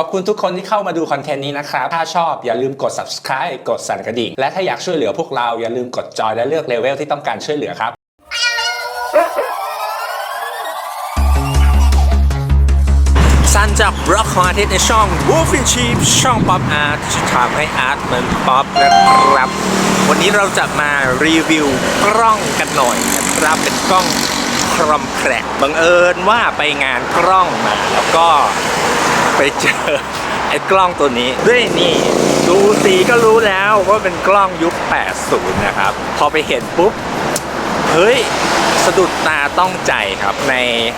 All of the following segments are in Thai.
ขอบคุณทุกคนที่เข้ามาดูคอนเทนต์นี้นะครับ ถ้าชอบอย่าลืมกด subscribe กดสั่นกระดิ่ง และถ้าอยากช่วยเหลือพวกเราอย่าลืมกดจอยและเลือกเลเวลที่ต้องการช่วยเหลือครับสันจากบล็อกของอาทิตย์ในช่อง Wolf in Sheep ช่องป๊อปอาร์ตที่ทำให้อาร์ตมันป๊อปนะครับ วันนี้เราจะมารีวิวกล้องกันหน่อยนะครับเป็นกล้องครอมแครกบังเอิญว่าไปงานกล้องมาแล้วก็ ไปเจอไอ้กล้องตัวนี้ด้วยนี่ดูสีก็รู้แล้วว่าเป็นกล้องยุค 80 นะครับ พอไปเห็นปุ๊บ เฮ้ย สะดุดตาต้องใจครับใน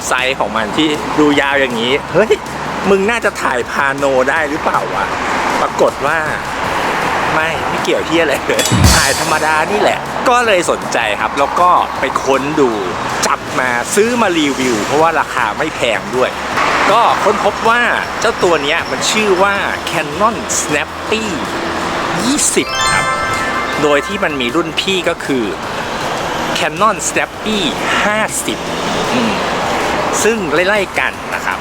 ไซส์ของมันที่ดูยาวอย่างนี้ เฮ้ย มึงน่าจะถ่ายพาโนได้หรือเปล่าวะ ปรากฏว่าไม่ไม่เกี่ยวที่อะไรเลยถ่ายธรรมดานี่แหละ ก็เลยสนใจครับ แล้วก็ไปค้นดู จับมาซื้อมารีวิว เพราะว่าราคาไม่แพงด้วย ก็ค้นพบว่าเจ้าตัวนี้มันชื่อว่า Canon Snappy 20 ครับ โดยที่มันมีรุ่นพี่ก็คือ Canon Snappy 50 ซึ่งไล่ๆกันนะครับ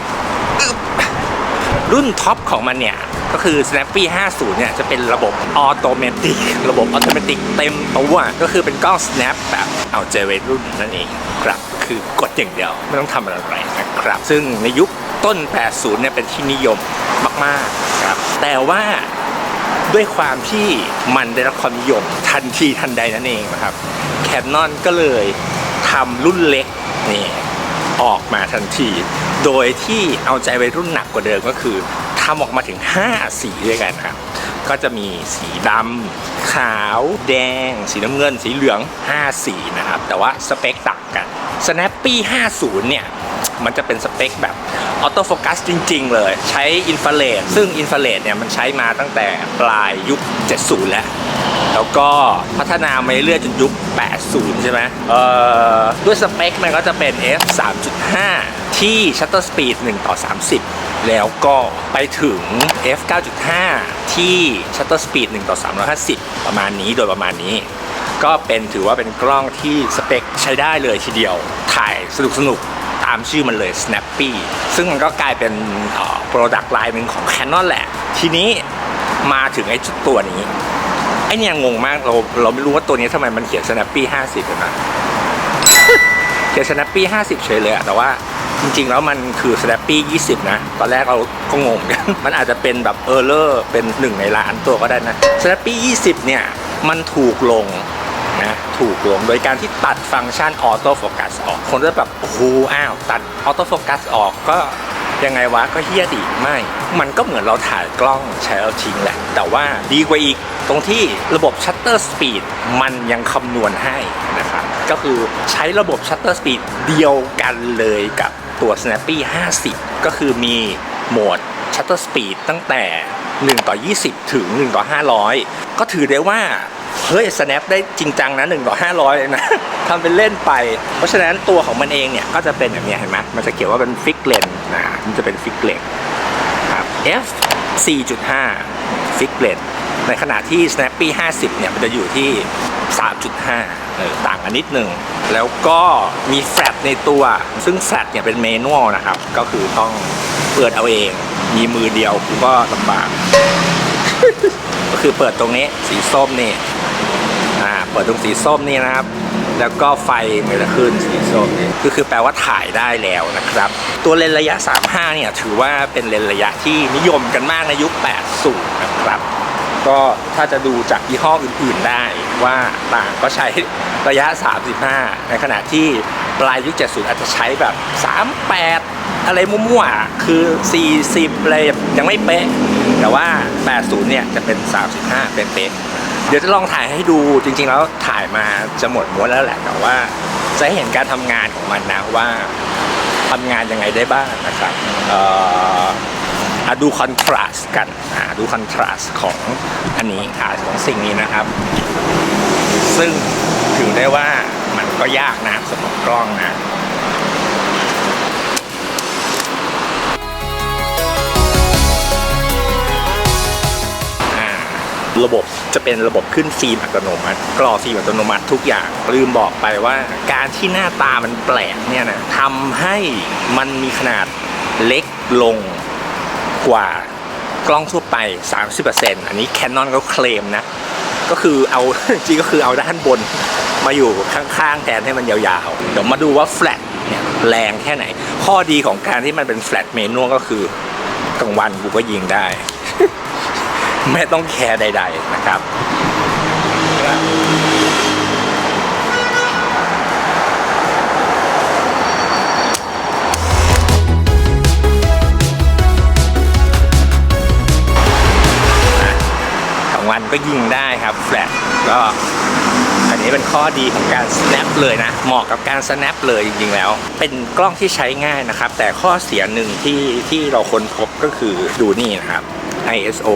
รุ่นท็อปของมันเนี่ย ก็คือ Snappy 50 เนี่ย จะเป็นระบบออโตเมติกระบบออโตเมติกเต็มตัวก็คือเป็นกล้อง snap แบบเอาใจวัยรุ่นนั่นเองครับคือกดอย่างเดียว ไม่ต้องทำอะไรนะครับ ซึ่งในยุค ต้น 80 เนี่ยเป็นที่นิยมมากๆครับแต่ว่าด้วยความที่มันได้รับความนิยมทันทีทันใดนั่นเองนะครับแคนนอนก็เลยทำรุ่นเล็กนี่ออกมาทันที โดยที่เอาใจไปรุ่นหนักกว่าเดิมก็คือทำออกมาถึง 5 สีด้วยกันครับ ก็จะมีสีดำขาว แดง สีน้ำเงิน สีเหลือง 5 สีนะครับ แต่ว่าสเปคต่างกัน Snappy 50 เนี่ย มันจะเป็นสเปคแบบออโต้โฟกัสจริง ๆ เลย ใช้อินฟราเรดซึ่งอินฟราเรดเนี่ย มันใช้มาตั้งแต่ปลายยุค 70 แล้ว แล้วก็พัฒนามาเรื่อยๆจนยุค 80 ใช่ไหมเอ่อด้วยสเปค มันก็จะเป็น f 3.5 ที่ shutter speed 1ต่อ 30 แล้วก็ไปถึง f 9.5 ที่ shutter speed 1ต่อ 350 ประมาณนี้โดยประมาณนี้ ก็เป็นถือว่าเป็นกล้องที่สเปคใช้ได้เลยทีเดียว ถ่ายสนุกสนุกตามชื่อมันเลย Snappy ซึ่งมันก็กลายเป็นโปรดักต์ไลน์หนึ่งของ Canon แหละ ทีนี้มาถึงไอ้จุดตัวนี้ ไอ้เนี่ยงงมากเราเราไม่รู้ว่าตัวนี้ทำไมมันเขียน Snappy 50เห็นไหมเขียน Snappy 50 เฉยเลยอะแต่ว่าจริงๆ แล้วมันคือ Snappy 20 นะ ตอนแรกเราก็งงมันอาจจะเป็นแบบเออร์เลอร์เป็นหนึ่งในล้านตัวก็ได้นะ Snappy 20 เนี่ย มันถูกลง ถูกลง โดยการที่ตัดฟังก์ชันออโต้โฟกัสออก คนก็แบบโอ้โหอ้าว ตัดออโต้โฟกัสออกก็ยังไงวะก็เฮี้ยดีไม่ มันก็เหมือนเราถ่ายกล้องใช้แล้วทิ้งแหละ แต่ว่าดีกว่าอีกตรงที่ระบบชัตเตอร์สปีดมันยังคำนวณให้นะครับ ก็คือใช้ระบบชัตเตอร์สปีดเดียวกันเลยกับตัว Snappy 50 ก็คือมีโหมดชัตเตอร์สปีดตั้งแต่ 1 ต่อ 20 ถึง 1 ต่อ 500 ก็ถือได้ว่า เฮ้ย snap ได้จริงจังนะ1ต่อ500 เลยนะทำเป็นเล่นไป เพราะฉะนั้นตัวของมันเองเนี่ย ก็จะเป็นแบบนี้เห็นไหมมันจะเขียนว่าเป็นฟิกเลนนะมันจะเป็นฟิกเลนครับ f 4.5 ฟิกเลนในขณะที่ snappy 50 เนี่ย มันจะอยู่ที่ 3.5เออต่างกันนิดนึงแล้วก็มีแฟลชในตัว ซึ่งแฟลชเนี่ยเป็นเมนวลนะครับ ก็คือต้องเปิดเอาเอง มีมือเดียวก็ลำบาก ก็คือเปิดตรงนี้สีส้มนี่ เปิดตรงสีส้มนี่นะครับ แล้วก็ไฟมันจะขึ้นสีส้มนี่ก็คือแปลว่าถ่ายได้แล้วนะครับ ตัวเลนส์ระยะ 35 เนี่ยถือว่าเป็นเลนส์ระยะที่นิยมกันมากในยุค 80 นะครับ ก็ถ้าจะดูจากยี่ห้ออื่นๆได้ว่าต่างก็ใช้ระยะ 35 ในขณะที่ปลายยุค 70 อาจจะใช้แบบ 38 อะไรมั่วๆ คือ 40 อะไรยังไม่เป๊ะ แต่ว่า 80 เนี่ยจะเป็น 35 เป็นเป๊ะ เดี๋ยวจะลองถ่ายให้ดูจริง ๆ แล้วถ่ายมาจะหมดม้วนแล้วแหละแต่ว่าจะเห็นการทำงานของมันนะว่าทำงานยังไงได้บ้างนะครับเอ่อดูคอนทราสต์กันดูคอนทราสต์ของอันนี้ของสิ่งนี้นะครับ ซึ่งถือได้ว่ามันก็ยากนะสำหรับกล้องนะ จะเป็นระบบขึ้นฟิล์มอัตโนมัติกรอฟิล์มอัตโนมัติทุกอย่าง ลืมบอกไปว่าการที่หน้าตามันแปลกเนี่ยนะทำให้มันมีขนาดเล็กลงกว่ากล้องทั่วไป 30%อันนี้ Canon เขาเคลมนะ ก็คือเอาจริงก็คือเอาด้านบนมาอยู่ข้างๆแทนให้มันยาวๆ เดี๋ยวมาดูว่า flat เนี่ยแรงแค่ไหน ข้อดีของการที่มันเป็น flat menu ก็คือกลางวันกูก็ยิงได้ ไม่ต้องแคร์ใด ๆ นะครับกลางวันก็ยิงได้ครับแฟลชก็อันนี้เป็นข้อดีของการ snap เลยนะ เหมาะกับการ snap เลยจริงๆแล้ว เป็นกล้องที่ใช้ง่ายนะครับ แต่ข้อเสียหนึ่งที่ที่เราค้นพบก็คือดูนี่นะครับ ISO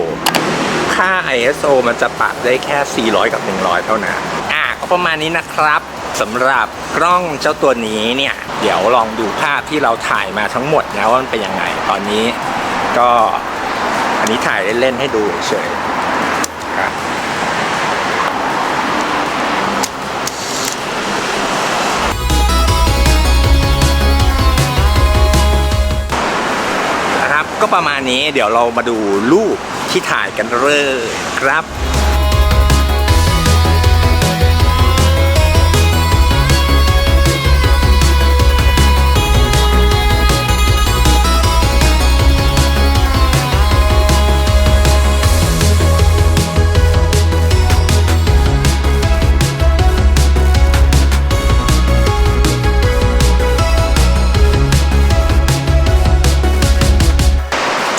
ค่า ISO มันจะปรับได้แค่ 400 กับ 100 เท่านั้น อะก็ประมาณนี้นะครับสำหรับกล้องเจ้าตัวนี้เนี่ย เดี๋ยวลองดูภาพที่เราถ่ายมาทั้งหมดนะว่ามันเป็นยังไง ตอนนี้ก็อันนี้ถ่ายเล่นๆให้ดูเฉยๆนะครับก็ประมาณนี้เดี๋ยวเรามาดูรูป ที่ถ่ายกันเลยครับ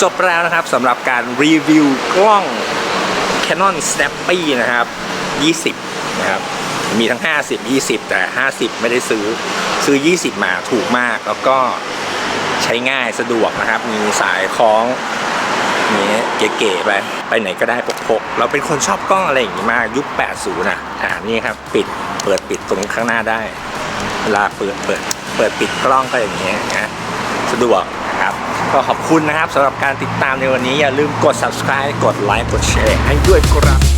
จบแล้วนะครับสำหรับการรีวิวกล้อง Canon Snappy นะครับ 20 นะครับ มีทั้ง 50 20 แต่ 50 ไม่ได้ซื้อซื้อ 20 มาถูกมากแล้วก็ใช้ง่ายสะดวกนะครับ มีสายคล้องนี้เก๋ๆไป ไปไหนก็ได้พกๆ เราเป็นคนชอบกล้องอะไรอย่างนี้มาก ยุค 80 นะอ่านี่ครับ ปิดเปิดปิดตรงข้างหน้าได้ เวลาเปิดเปิด เปิดปิดกล้องก็อย่างนี้ยนะสะดวก ก็ขอบคุณนะครับสำหรับการติดตามในวันนี้อย่าลืมกด subscribe กดไลค์กดแชร์ให้ด้วยครับ